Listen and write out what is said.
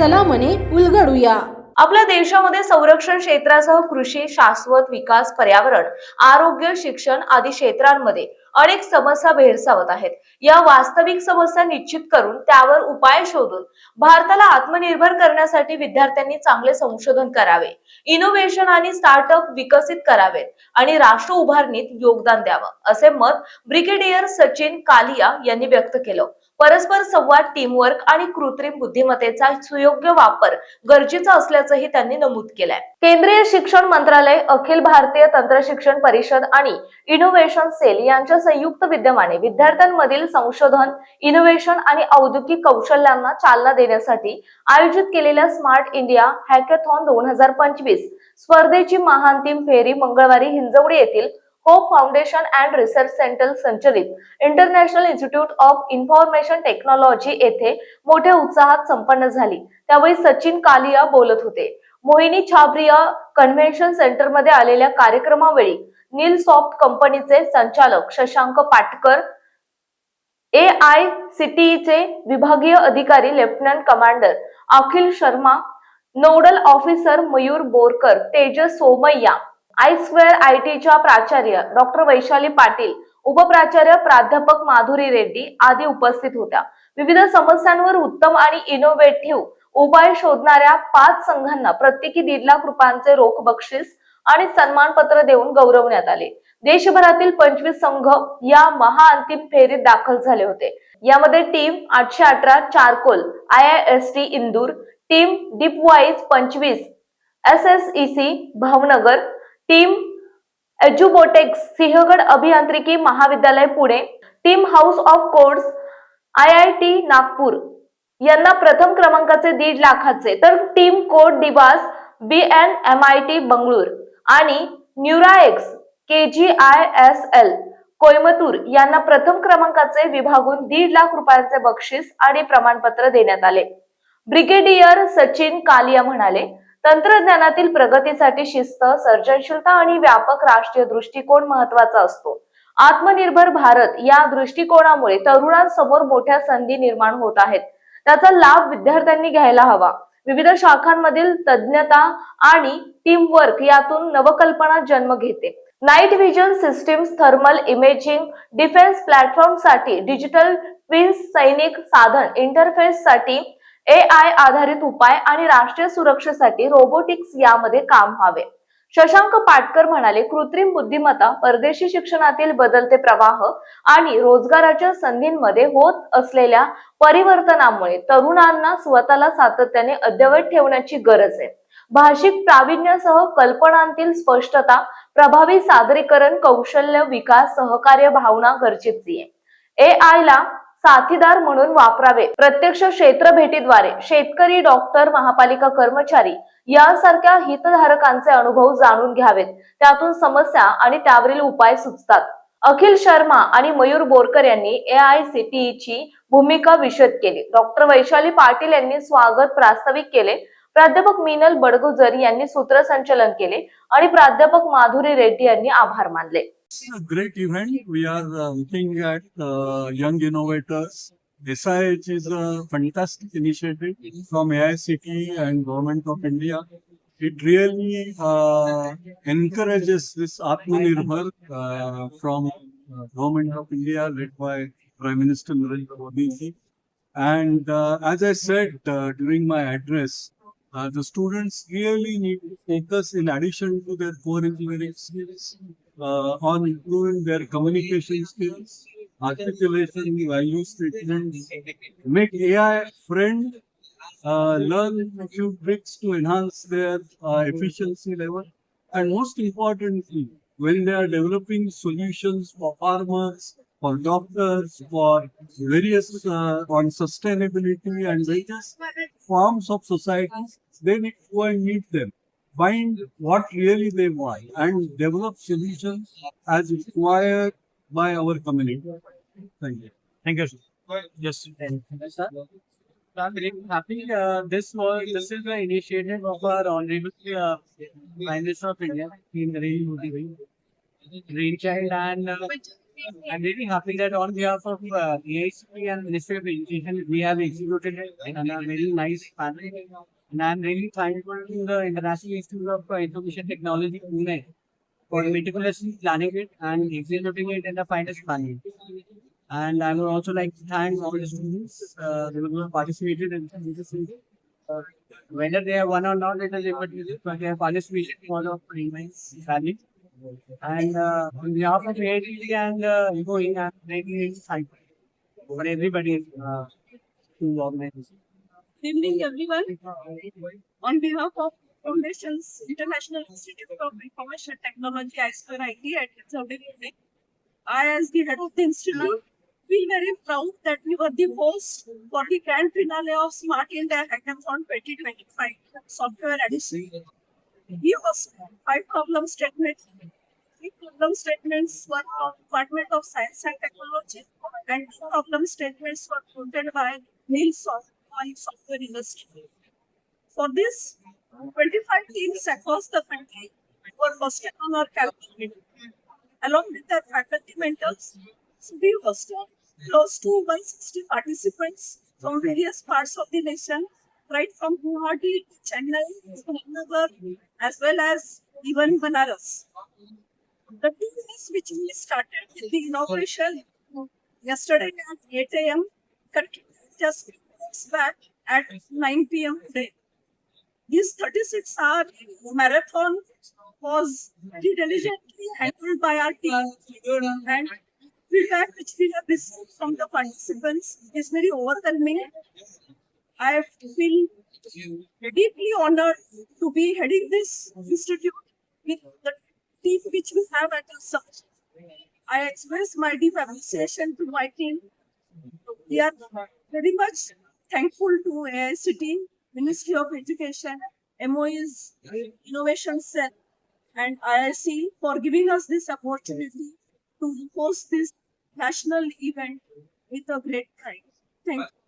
चला मने उलगडूया. आपल्या देशामध्ये संरक्षण क्षेत्रासह कृषी शाश्वत विकास पर्यावरण आरोग्य शिक्षण आदी क्षेत्रांमध्ये अनेक समस्या भेडसावत आहेत. या वास्तविक समस्या निश्चित करून त्यावर उपाय शोधून भारताला आत्मनिर्भर करण्यासाठी विद्यार्थ्यांनी चांगले संशोधन करावे इनोव्हेशन आणि स्टार्टअप विकसित करावेत आणि राष्ट्र उभारणीत योगदान द्यावं असे मत ब्रिगेडियर सचिन कालिया यांनी व्यक्त केलं. परस्पर संवाद टीमवर्क आणि कृत्रिम बुद्धिमत्तेचा सुयोग्य वापर गरजेचा असल्याचंही त्यांनी नमूद केलंय. केंद्रीय शिक्षण मंत्रालय अखिल भारतीय तंत्रशिक्षण परिषद आणि इनोव्हेशन सेल यांच्या संयुक्त विद्यमाने विद्यार्थ्यांमधील संशोधन इनोव्हेशन आणि औद्योगिक कौशल्यांना चालना देण्यासाठी आयोजित केलेल्या स्मार्ट इंडिया हॅकेथॉन दोन हजार पंचवीस स्पर्धेची महांतिम फेरी मंगळवारी हिंजवडी येथील Hope Foundation and Research Centre संचलित. International Institute of Information Technology येथे मोठ्या उत्साहात संपन्न झाली. त्यावेळी सचिन कालिया बोलत होते. मोहिनी छाबरिया कन्व्हेन्शन सेंटरमध्ये आलेल्या कार्यक्रमावेळी नील सॉफ्ट कंपनीचे संचालक शशांक पाटकर ए आय चे विभागीय अधिकारी lieutenant commander Akhil Sharma nodal officer Mayur Borkar Tejas Somaiya I square I टीच्या प्राचार्य डॉक्टर वैशाली पाटील उपप्राचार्य प्राध्यापक माधुरी रेड्डी आदी उपस्थित होत्या. विविध समस्यांवर उत्तम आणि इनोव्हेटिव्ह उपाय शोधणाऱ्या पाच संघांना प्रत्येकी दीड लाख रुपयांचे रोख बक्षीस आणि सन्मानपत्र देऊन गौरवण्यात आले. देशभरातील पंचवीस संघ या महाअंतिम फेरीत दाखल झाले होते. यामध्ये टीम आठशे अठरा charcoal I I S T Indore team Deepwise पंचवीस S S E C Bhavnagar team Edubotex Sinhagad अभियांत्रिकी महाविद्यालय Pune team house of course I I T Nagpur यांना प्रथम क्रमांकाचे दीड लाखाचे. तर team code divas B N M I T Bengaluru आणि Neurax K G I S L Coimbatore यांना प्रथम क्रमांकाचे विभागून दीड लाख रुपयांचे बक्षीस आणि प्रमाणपत्र देण्यात आले. ब्रिगेडियर सचिन कालिया म्हणाले तंत्रज्ञानातील प्रगतीसाठी शिस्त सर्जनशीलता आणि व्यापक राष्ट्रीय दृष्टिकोन महत्त्वाचा असतो. आत्मनिर्भर भारत या दृष्टिकोनामुळे तरुणांसमोर मोठ्या संधी निर्माण होत आहेत. त्याचा लाभ विद्यार्थ्यांनी घ्यायला हवा. विविध शाखांमधील तज्ञता आणि टीमवर्क यातून नवकल्पना जन्म घेते. Night vision systems thermal imaging defence प्लॅटफॉर्मसाठी digital twins सैनिक साधन इंटरफेस साठी ए आय आधारित उपाय आणि राष्ट्रीय सुरक्षेसाठी रोबोटिक्स यामध्ये काम व्हावे. शशांक पाटकर म्हणाले कृत्रिम बुद्धिमत्ता परदेशी शिक्षणातील बदलते प्रवाह आणि रोजगाराच्या संधींमध्ये होत असलेल्या परिवर्तनामुळे तरुणांना स्वतःला सातत्याने अद्ययावत ठेवण्याची गरज आहे. भाषिक प्रावीण्यासह कल्पनांतील स्पष्टता प्रभावी सादरीकरण कौशल्य विकास सहकार्य भावना गरजेची आहे. ए आय ला साथीदार म्हणून वापरावे. प्रत्यक्ष क्षेत्र भेटीद्वारे शेतकरी डॉक्टर महापालिका कर्मचारी यासारख्या हितधारकांचे अनुभव जाणून घ्यावेत. त्यातून समस्या आणि त्यावरील उपाय सुचतात. अखिल शर्मा आणि मयूर बोरकर यांनी ए आय सी टी ची भूमिका विशद केली. डॉक्टर वैशाली पाटील यांनी स्वागत प्रास्ताविक केले. प्राध्यापक मिनल बडगुजर यांनी सूत्रसंचलन केले आणि प्राध्यापक माधुरी रेड्डी यांनी आभार मानले. A great event. We are uh, looking at uh, young innovators. SIH is a fantastic initiative from AICT and Government of India. It really uh, encourages this Atmanirbhar uh, from uh, Government of India led by Prime Minister Narendra Modi. And uh, as I said uh, during my address, uh, the students really need to focus in addition to their core engineering skills on improving their communication skills, articulation, value statements, make AI friend, uh, learn a few tricks to enhance their uh, efficiency level, and most importantly, when they are developing solutions for farmers, for doctors, for various uh, on sustainability and various forms of society, they need to go and meet them find what really they want and develop solutions as required by our community. Thank you. Thank you. sir. Yes. sir. I'm very happy. Uh, this was this is the initiative of our honorable uh, Prime Minister of India, Sri Narendra Modi, brainchild, and uh, I'm really happy that on behalf of uh, AICP and Ministry of Education, we have executed it in a very nice manner. And I'm really thankful to the International Institute of Information Technology, Pune, for meticulously planning it and executing it in the finest manner. And I would also like to thank all the students uh, who have participated in this. Uh, whether they have won or not, it is immaterial, but they have participated for the immense rally. And uh, on behalf of AITG and uh, going, I'm really thankful for everybody uh, who organized this. Good evening, everyone. On behalf of Foundation's International Institute of Information Technology, ISPER IT at Saudi Arabia, I, as the head of the institute, feel very proud that we were the host for the grand finale of Smart India Hackathon 2025 Software Edition. We hosted five problem statements. Three problem statements were from Department of Science and Technology, and two problem statements were quoted by Neil Soft software industry. For this, 25 teams across the country were hosted on our campus. Along with their faculty mentors, so we hosted close to 160 participants from various parts of the nation, right from Guwahati to Chennai, Srinagar, as well as even Banaras. The days which we started with the inauguration yesterday at 8 a.m. continued just minutes back at 9 p.m. today. This 36 hour marathon was diligently handled by our team and feedback which we have received from the participants is very overwhelming. I feel deeply honored to be heading this institute with the team which we have at our side. I express my deep appreciation to my team. We are very much thankful to uh, AICT, Ministry of Education, MOE's uh, Innovation Cell, and IIC for giving us this opportunity to host this national event with a great pride. Thank you.